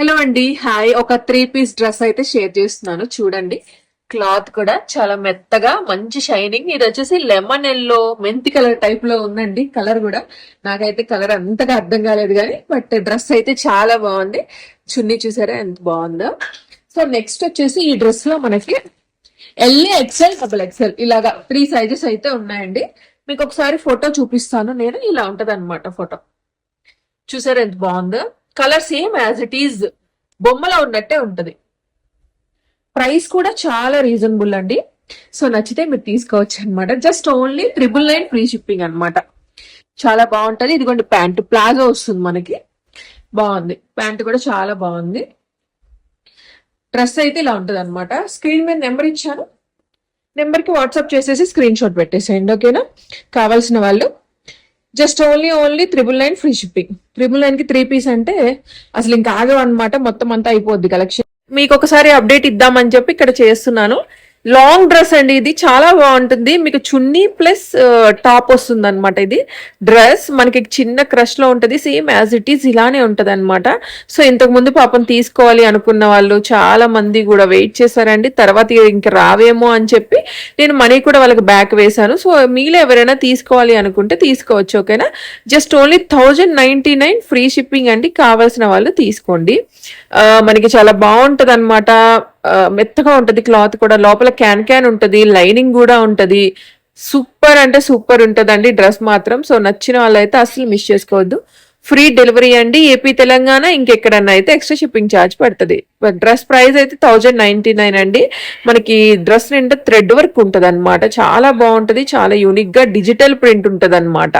Hello అండి. Hi. ఒక three piece dress అయితే షేర్ చేస్తున్నాను. చూడండి. క్లాత్ కూడా చాలా మెత్తగా మంచి షైనింగ్. ఇది వచ్చేసి లెమన్ ఎల్లో మెంతి కలర్ టైప్లో ఉందండి. కలర్ కూడా నాకైతే కలర్ అంతగా అర్థం కాలేదు కానీ బట్ డ్రెస్ అయితే చాలా బాగుంది. చున్నీ చూసారా? ఎంత బాగుందో. సో నెక్స్ట్ వచ్చేసి ఈ డ్రెస్లో మనకి ఎల్ఏ ఎక్సెల్ డబుల్ ఎక్సెల్ ఇలాగా త్రీ సైజెస్ అయితే ఉన్నాయండి. మీకు ఒకసారి ఫోటో చూపిస్తాను. నేను ఇలా ఉంటది అనమాట ఫోటో. చూసారా? ఎంత బాగుందో. Colour same as it is. బొమ్మలో ఉన్నట్టే ఉంటుంది. ప్రైస్ కూడా చాలా రీజనబుల్ అండి. సో నచ్చితే మీరు తీసుకోవచ్చు అనమాట just only triple nine free shipping అనమాట చాలా బాగుంటది. ఇదిగోండి ప్యాంట్. ప్లాజో వస్తుంది మనకి. బాగుంది. ప్యాంట్ కూడా చాలా బాగుంది. డ్రెస్ అయితే ఇలా ఉంటది అనమాట స్క్రీన్ మీద నెంబర్ ఇచ్చాను. నెంబర్కి వాట్సాప్ చేసేసి స్క్రీన్ షాట్ పెట్టేసేయండి ఓకేనా? కావాల్సిన వాళ్ళు just only only triple nine free shipping. Triple నైన్కి త్రీ పీస్ అంటే అసలు ఇంకా ఆగవన్నమాట మొత్తం అంతా అయిపోద్ది కలెక్షన్. మీకు ఒకసారి అప్డేట్ ఇద్దామని చెప్పి ఇక్కడ చేస్తున్నాను. లాంగ్ డ్రెస్ అండి ఇది. చాలా బాగుంటుంది. మీకు చున్నీ ప్లస్ టాప్ వస్తుంది అనమాట ఇది. డ్రెస్ మనకి చిన్న క్రష్లో సేమ్ యాజ్ ఇట్ ఈస్ ఇలానే ఉంటది అనమాట సో ఇంతకు ముందు పాపం తీసుకోవాలి అనుకున్న వాళ్ళు చాలా మంది కూడా వెయిట్ చేశారండి. తర్వాత ఇంక రావేమో అని చెప్పి నేను మనీ కూడా వాళ్ళకి బ్యాక్ వేశాను. సో మీలో ఎవరైనా తీసుకోవాలి అనుకుంటే తీసుకోవచ్చు ఓకేనా? Just only thousand ninety nine free shipping అండి. కావాల్సిన వాళ్ళు తీసుకోండి. మనకి చాలా బాగుంటది అనమాట మెత్తగా ఉంటుంది క్లాత్ కూడా. లోపల క్యాన్ క్యాన్ ఉంటుంది లైనింగ్ కూడా ఉంటుంది. సూపర్ అంటే సూపర్ ఉంటుందండి డ్రెస్ మాత్రం. సో నచ్చిన వాళ్ళైతే అసలు మిస్ చేసుకోవద్దు. ఫ్రీ డెలివరీ అండి. ఏపీ తెలంగాణ ఇంకెక్కడన్నా అయితే ఎక్స్ట్రా షిప్పింగ్ ఛార్జ్ పడుతుంది. డ్రెస్ ప్రైస్ అయితే థౌజండ్ నైన్టీ నైన్ అండి. మనకి డ్రెస్ నిండా థ్రెడ్ వర్క్ ఉంటుంది అనమాట చాలా బాగుంటుంది చాలా యూనిక్గా డిజిటల్ ప్రింట్ ఉంటుంది అనమాట